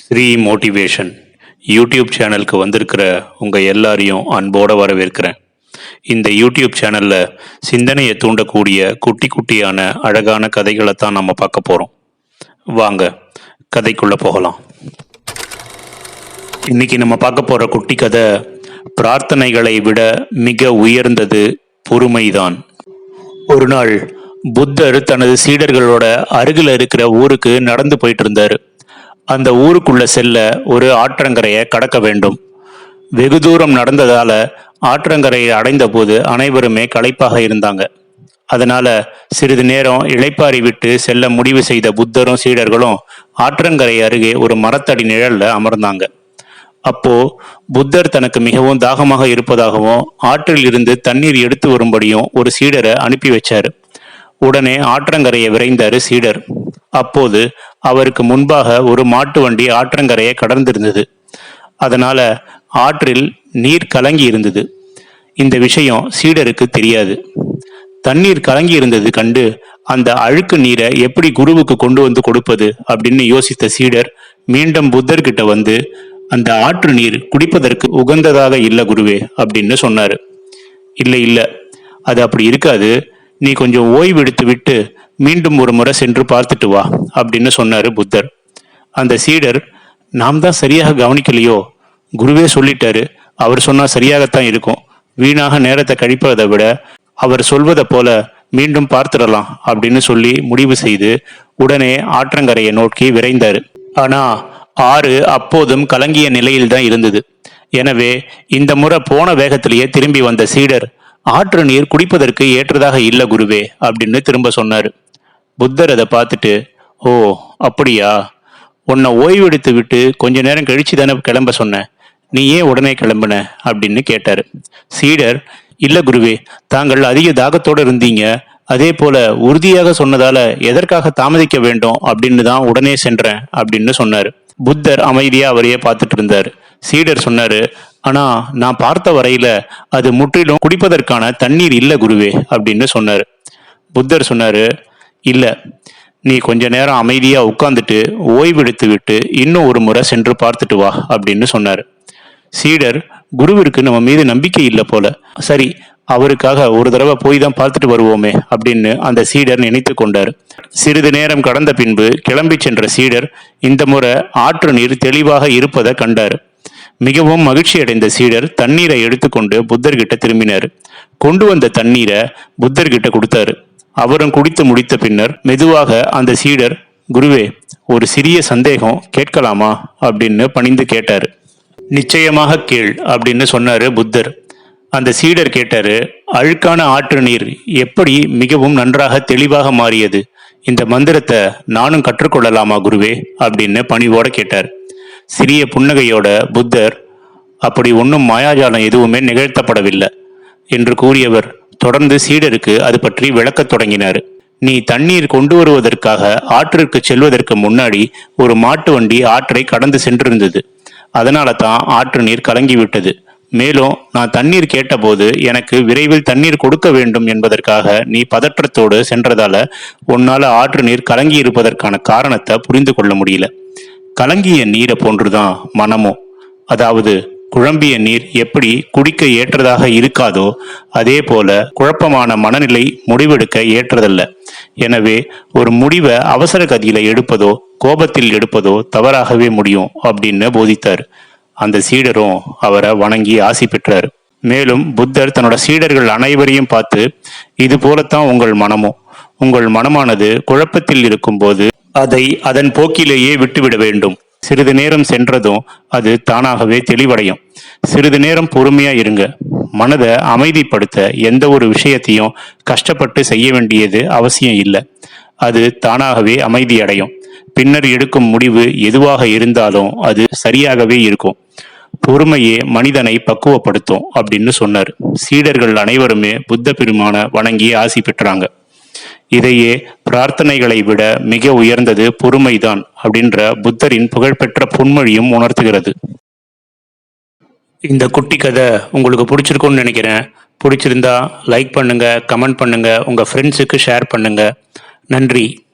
Sri motivation YouTube சேனலுக்கு வந்திருக்கிற உங்கள் எல்லாரையும் அன்போடு வரவேற்கிறேன். இந்த யூடியூப் சேனலில் சிந்தனையை தூண்டக்கூடிய குட்டி குட்டியான அழகான கதைகளை தான் நம்ம பார்க்க போகிறோம் வாங்க கதைக்குள்ளே போகலாம். இன்னைக்கு நம்ம பார்க்க போகிற குட்டி கதை பிரார்த்தனைகளை விட மிக உயர்ந்தது பொறுமைதான். ஒரு நாள் புத்தர் தனது சீடர்களோட அருகில் இருக்கிற ஊருக்கு நடந்து போயிட்டு இருந்தார். அந்த ஊருக்குள்ள செல்ல ஒரு ஆற்றங்கரையை கடக்க வேண்டும். வெகு தூரம் நடந்ததால ஆற்றங்கரையை அடைந்தபோது அனைவருமே களைப்பாக இருந்தாங்க. அதனால சிறிது நேரம் இளைப்பாரி விட்டு செல்ல முடிவு செய்த புத்தரும் சீடர்களும் ஆற்றங்கரை அருகே ஒரு மரத்தடி நிழல்ல அமர்ந்தாங்க. அப்போ புத்தர் தனக்கு மிகவும் தாகமாக இருப்பதாகவும் ஆற்றில் இருந்து தண்ணீர் எடுத்து வரும்படியும் ஒரு சீடரை அனுப்பி வச்சாரு. உடனே ஆற்றங்கரையை விரைந்தாரு சீடர். அப்போது அவருக்கு முன்பாக ஒரு மாட்டு வண்டி ஆற்றங்கரையை கடந்திருந்தது. அதனால ஆற்றில் நீர் கலங்கி இருந்தது. இந்த விஷயம் சீடருக்கு தெரியாது. தண்ணீர் கலங்கி இருந்தது கண்டு அந்த அழுக்கு நீரை எப்படி குருவுக்கு கொண்டு வந்து கொடுப்பது அப்படின்னு யோசித்த சீடர் மீண்டும் புத்தர்கிட்ட வந்து அந்த ஆற்று நீர் குடிப்பதற்கு உகந்ததாக இல்லை குருவே அப்படின்னு சொன்னாரு. இல்லை இல்லை அது அப்படி இருக்காது. நீ கொஞ்சம் ஓய்வு எடுத்து விட்டு மீண்டும் ஒரு முறை சென்று பார்த்துட்டு வா அப்படின்னு சொன்னாரு புத்தர். அந்த சீடர் நாம் தான் சரியாக கவனிக்கலையோ? குருவே சொல்லிட்டாரு. அவர் சொன்னா சரியாகத்தான் இருக்கும். வீணாக நேரத்தை கழிப்பதை விட அவர் சொல்வதை போல மீண்டும் பார்த்துடலாம் அப்படின்னு சொல்லி முடிவு செய்து உடனே ஆற்றங்கரையை நோக்கி விரைந்தாரு. ஆனா ஆறு அப்போதும் கலங்கிய நிலையில் தான் இருந்தது. எனவே இந்த முறை போன வேகத்திலேயே திரும்பி வந்த சீடர் ஆற்று நீர் குடிப்பதற்கு ஏற்றதாக இல்லை குருவே அப்படின்னு திரும்ப சொன்னாரு. புத்தர் அதை பார்த்துட்டு ஓ அப்படியா? உன்னை ஓய்வெடுத்து விட்டு கொஞ்ச நேரம் கழிச்சு தானே கிளம்ப சொன்னேன் நீ ஏன் உடனே கிளம்புன? அப்படின்னு கேட்டார். சீடர் இல்ல குருவே தாங்கள் அதிக தாகத்தோடு இருந்தீங்க. அதே போல உறுதியாக சொன்னதால எதற்காக தாமதிக்க வேண்டும் அப்படின்னு தான் உடனே சென்றேன் அப்படின்னு சொன்னார். புத்தர் அமைதியா அவரையே பார்த்துட்டு இருந்தார். சீடர் சொன்னாரு ஆனா நான் பார்த்த வரையில அது முற்றிலும் குடிப்பதற்கான தண்ணீர் இல்ல குருவே அப்படின்னு சொன்னார். புத்தர் சொன்னாரு இல்லை நீ கொஞ்ச நேரம் அமைதியா உட்காந்துட்டு ஓய்வெடுத்து விட்டு இன்னும் ஒரு முறை சென்று பார்த்துட்டு வா அப்படின்னு சொன்னார். சீடர் குருவிற்கு நம்ம மீது நம்பிக்கை இல்லை போல. சரி அவருக்காக ஒரு தடவை போய் தான் பார்த்துட்டு வருவோமே அப்படின்னு அந்த சீடர் நினைத்து கொண்டார். சிறிது நேரம் கடந்த பின்பு கிளம்பி சென்ற சீடர் இந்த முறை ஆற்று நீர் தெளிவாக இருப்பதை கண்டார். மிகவும் மகிழ்ச்சி அடைந்த சீடர் தண்ணீரை எடுத்துக்கொண்டு புத்தர்கிட்ட திரும்பினார். கொண்டு வந்த தண்ணீரை புத்தர்கிட்ட கொடுத்தாரு. அவரும் குடித்து முடித்த பின்னர் மெதுவாக அந்த சீடர் குருவே ஒரு சிறிய சந்தேகம் கேட்கலாமா? அப்படின்னு பணிந்து கேட்டாரு. நிச்சயமாக கேள் அப்படின்னு சொன்னாரு புத்தர். அந்த சீடர் கேட்டாரு அழுக்கான ஆற்று நீர் எப்படி மிகவும் நன்றாக தெளிவாக மாறியது? இந்த மந்திரத்தை நானும் கற்றுக்கொள்ளலாமா குருவே? அப்படின்னு பணிவோட கேட்டார். சிறிய புன்னகையோட புத்தர் அப்படி ஒன்றும் மாயாஜாலம் எதுவுமே நிகழ்த்தப்படவில்லை என்று கூறியவர் தொடர்ந்து சீடருக்கு அது பற்றி விளக்கத் தொடங்கினார். நீ தண்ணீர் கொண்டு வருவதற்காக ஆற்றிற்கு செல்வதற்கு முன்னாடி ஒரு மாட்டு வண்டி ஆற்றை கடந்து சென்றிருந்தது. அதனால தான் ஆற்று நீர் கலங்கிவிட்டது. மேலும் நான் தண்ணீர் கேட்டபோது எனக்கு விரைவில் தண்ணீர் கொடுக்க வேண்டும் என்பதற்காக நீ பதற்றத்தோடு சென்றதால உன்னால ஆற்று நீர் கலங்கி இருப்பதற்கான காரணத்தை புரிந்து கொள்ள முடியல. கலங்கிய நீரை போன்றுதான் மனமும் அதாவது குழம்பிய நீர் எப்படி குடிக்க ஏற்றதாக இருக்காதோ அதே போல குழப்பமான மனநிலை முடிவெடுக்க ஏற்றதல்ல. எனவே ஒரு முடிவை அவசர கதியில எடுப்பதோ கோபத்தில் எடுப்பதோ தவறாகவே முடியும் அப்படின்னு போதித்தார். அந்த சீடரும் அவரை வணங்கி ஆசி பெற்றார். மேலும் புத்தர் தன்னோட சீடர்கள் அனைவரையும் பார்த்து இது போலத்தான் உங்கள் மனமும். உங்கள் மனமானது குழப்பத்தில் இருக்கும்போது அதை அதன் போக்கிலேயே விட்டுவிட வேண்டும். சிறிது நேரம் சென்றதும் அது தானாகவே தெளிவடையும். சிறிது நேரம் பொறுமையா இருங்க. மனதை அமைதிப்படுத்த எந்த ஒரு விஷயத்தையும் கஷ்டப்பட்டு செய்ய வேண்டியது அவசியம் இல்லை. அது தானாகவே அமைதியடையும். பின்னர் எடுக்கும் முடிவு எதுவாக இருந்தாலும் அது சரியாகவே இருக்கும். பொறுமையே மனிதனை பக்குவப்படுத்தும் அப்படின்னு சொன்னார். சீடர்கள் அனைவருமே புத்த பெருமான வணங்கி ஆசி பெற்றாங்க. இதையே பிரார்த்தனைகளை விட மிக உயர்ந்தது பொறுமைதான் அப்படின்ற புத்தரின் புகழ்பெற்ற பொன்மொழியும் உணர்த்துகிறது. இந்த குட்டி கதை உங்களுக்கு பிடிச்சிருக்கும்னு நினைக்கிறேன். பிடிச்சிருந்தா லைக் பண்ணுங்க கமெண்ட் பண்ணுங்க உங்க ஃப்ரெண்ட்ஸுக்கு ஷேர் பண்ணுங்க. நன்றி.